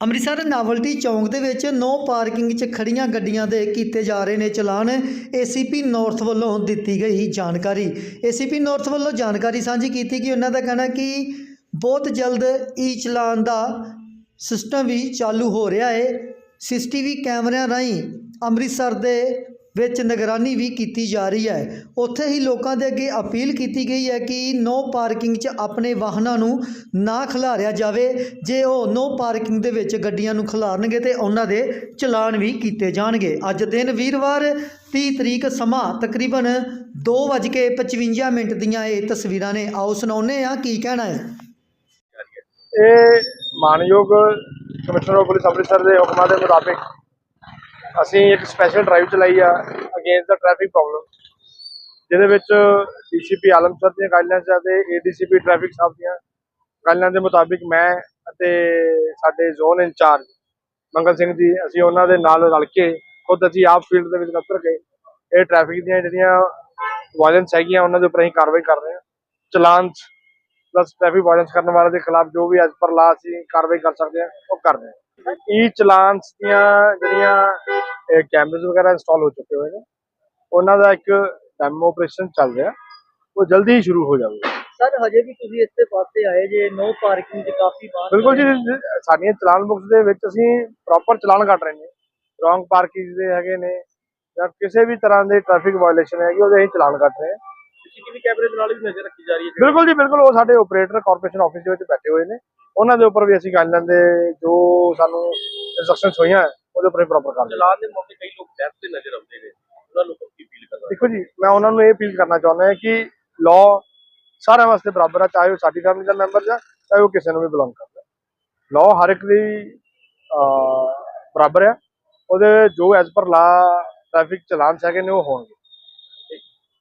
Amritsar novelty ਚੌਂਕ ਦੇ ਵਿੱਚ no parking 'ਚ ਖੜੀਆਂ ਗੱਡੀਆਂ ਦੇ ਕੀਤੇ ਜਾ ਰਹੇ ਨੇ ਚਲਾਨ। ਏਸੀਪੀ ਨਾਰਥ ਵੱਲੋਂ ਦਿੱਤੀ ਗਈ ਜਾਣਕਾਰੀ। ਏਸੀਪੀ ਨਾਰਥ ਵੱਲੋਂ ਜਾਣਕਾਰੀ ਸਾਂਝੀ ਕੀਤੀ ਕਿ ਉਹਨਾਂ ਦਾ ਕਹਿਣਾ ਕਿ ਬਹੁਤ ਜਲਦ ਈ ਚਲਾਨ ਦਾ ਸਿਸਟਮ ਵੀ ਚਾਲੂ ਹੋ ਰਿਹਾ ਹੈ। ਸੀਸੀਟੀਵੀ ਕੈਮਰਿਆਂ ਰਾਹੀਂ ਅੰਮ੍ਰਿਤਸਰ ਦੇ ਵਿੱਚ ਨਿਗਰਾਨੀ ਵੀ ਕੀਤੀ ਜਾ ਰਹੀ ਹੈ। ਉੱਥੇ ਹੀ ਲੋਕਾਂ ਦੇ ਅੱਗੇ ਅਪੀਲ ਕੀਤੀ ਗਈ ਹੈ ਕਿ ਨੋ ਪਾਰਕਿੰਗ 'ਚ ਆਪਣੇ ਵਾਹਨਾਂ ਨੂੰ ਨਾ ਖਿਲਾਰਿਆ ਜਾਵੇ। ਜੇ ਉਹ ਨੋ ਪਾਰਕਿੰਗ ਦੇ ਵਿੱਚ ਗੱਡੀਆਂ ਨੂੰ ਖਿਲਾਰਨਗੇ ਤੇ ਉਹਨਾਂ ਦੇ ਚਲਾਨ ਵੀ ਕੀਤੇ ਜਾਣਗੇ। ਅੱਜ ਦਿਨ ਵੀਰਵਾਰ 30 ਤਰੀਕ ਸਮਾਂ ਤਕਰੀਬਨ 2:55 ਮਿੰਟ ਦੀਆਂ ਇਹ ਤਸਵੀਰਾਂ ਨੇ। ਆਓ ਸੁਣਾਉਂਦੇ ਆ ਕੀ ਕਹਿਣਾ ਹੈ। ਇਹ ਮਾਨਯੋਗ ਕਮਿਸ਼ਨਰ ਆਫ ਪੁਲਿਸ ਅੰਮ੍ਰਿਤਸਰ ਦੇ ਹੁਕਮਾਂ ਦੇ ਮੁਤਾਬਿਕ ਅਸੀਂ ਇੱਕ ਸਪੈਸ਼ਲ ਡਰਾਈਵ ਚਲਾਈ ਆ ਅਗੇਂਸਟ ਦਾ ਟ੍ਰੈਫਿਕ ਪ੍ਰੋਬਲਮ ਜਿਹਦੇ ਵਿੱਚ ਡੀਸੀਪੀ ਆਲਮਸਰ ਦੀਆਂ ਗਾਈਡਲਾਈਨਸ ਅਤੇ ਏਡੀਸੀਪੀ ਟ੍ਰੈਫਿਕ ਸਾਹਿਬ ਦੀਆਂ ਗਾਈਡਲਾਈਨ ਦੇ ਮੁਤਾਬਿਕ ਮੈਂ ਅਤੇ ਸਾਡੇ ਜ਼ੋਨ ਇੰਚਾਰਜ ਮੰਗਲ ਸਿੰਘ ਜੀ, ਅਸੀਂ ਉਹਨਾਂ ਦੇ ਨਾਲ ਰਲ ਕੇ ਖੁਦ ਅਸੀਂ ਆਪ ਫੀਲਡ ਦੇ ਵਿੱਚ ਉਤਰ ਗਏ। ਇਹ ਟ੍ਰੈਫਿਕ ਦੀਆਂ ਜਿਹੜੀਆਂ ਵਾਇਲੈਂਸ ਹੈਗੀਆਂ, ਉਹਨਾਂ ਦੇ ਉੱਪਰ ਅਸੀਂ ਕਾਰਵਾਈ ਕਰ ਰਹੇ ਹਾਂ। ਚਲਾਨ ਪਲੱਸ ਟ੍ਰੈਫਿਕ ਵਾਇਲੈਂਸ ਕਰਨ ਵਾਲਿਆਂ ਦੇ ਖਿਲਾਫ ਜੋ ਵੀ ਅੱਜ ਪਰ ਲਾ ਅਸੀਂ ਕਾਰਵਾਈ ਕਰ ਸਕਦੇ ਹਾਂ, ਉਹ ਕਰ ਰਹੇ ਹਾਂ। ਈ ਚਲਾਨਸ ਦੀਆਂ ਜਿਹੜੀਆਂ ਕੈਮਰੇਜ਼ ਵਗੈਰਾ ਇੰਸਟਾਲ ਹੋ ਚੁੱਕੇ ਹੋਏ ਨੇ। ਉਹਨਾਂ ਦਾ ਇੱਕ ਡੈਮੋ ਆਪਰੇਸ਼ਨ ਚੱਲ ਰਿਹਾ। ਉਹ ਜਲਦੀ ਹੀ ਸ਼ੁਰੂ ਹੋ ਜਾਵੇਗਾ। ਸਰ ਹਜੇ ਵੀ ਤੁਸੀਂ ਇਸੇ ਪਾਸੇ ਆਏ ਜੇ ਨੋ ਪਾਰਕਿੰਗ 'ਚ ਕਾਫੀ ਬਾਹਰ ਬਿਲਕੁਲ ਜੀ ਸਾਡੀਆਂ ਚਲਾਨ ਬੁੱਕਸ ਦੇ ਵਿੱਚ ਅਸੀਂ ਪ੍ਰੋਪਰ ਚਲਾਨ ਕੱਟ ਰਹੇ ਨੇ। ਰੋਂਗ ਪਾਰਕਿੰਗ ਦੇ ਹੈਗੇ ਨੇ ਜਾਂ ਕਿਸੇ ਵੀ ਤਰ੍ਹਾਂ ਦੇ ਟ੍ਰੈਫਿਕ ਵਾਇਓਲੇਸ਼ਨ ਹੈਗੀ ਉਹਦੇ ਅਸੀਂ ਚਲਾਨ ਕੱਟ ਰਹੇ ਹਾਂ। ਸੀਸੀਟੀਵੀ ਕੈਮਰੇ ਦੇ ਨਾਲ ਵੀ ਨਜ਼ਰ ਰੱਖੀ ਜਾ ਰਹੀ ਹੈ? ਬਿਲਕੁਲ ਜੀ ਬਿਲਕੁਲ ਉਹ ਸਾਡੇ ਆਪਰੇਟਰ ਕਾਰਪੋਰੇਸ਼ਨ ਆਫਿਸ ਦੇ ਵਿੱਚ ਬੈਠੇ ਹੋਏ ਨੇ। ਉਹਨਾਂ ਦੇ ਉੱਪਰ ਵੀ ਅਸੀਂ ਗਾਈਡਲਾਈਨ ਦੇ ਜੋ ਸਾਨੂੰ ਇਨਸਟਰਕਸ਼ਨਸ ਹੋਈਆਂ ਹੈ, ਉਹਦੇ ਉੱਪਰ ਪ੍ਰੋਪਰ ਕਰ ਰਹੇ ਹਾਂ ਚਲਾਨ ਦੇ ਮੌਕੇ ਕਈ ਲੋਕ ਡੈਥ ਤੇ ਨਜ਼ਰ ਆਉਂਦੇ ਨੇ। ਉਹਨਾਂ ਲੋਕਾਂ ਕੀ ਫੀਲ ਕਰਨਾ ਦੇਖੋ ਜੀ ਮੈਂ ਉਹਨਾਂ ਨੂੰ ਇਹ ਅਪੀਲ ਕਰਨਾ ਚਾਹੁੰਦਾ ਹਾਂ ਕਿ ਲਾਅ ਸਾਰਿਆਂ ਵਾਸਤੇ ਬਰਾਬਰ ਆ ਚਾਹੇ ਉਹ ਸਾਡੀ ਫੈਮਿਲੀ ਦਾ ਮੈਂਬਰ ਹੈ ਚਾਹੇ ਉਹ ਕਿਸੇ ਨੂੰ ਵੀ ਬਿਲੋਂਗ ਕਰਦਾ। ਲਾਅ ਹਰ ਇੱਕ ਦੀ ਬਰਾਬਰ ਹੈ ਉਹਦੇ ਜੋ ਐਜ਼ ਪਰ ਲਾ ਟ੍ਰੈਫਿਕ ਚਲਾਨ ਹੈਗੇ ਨੇ ਉਹ ਹੋਣਗੇ।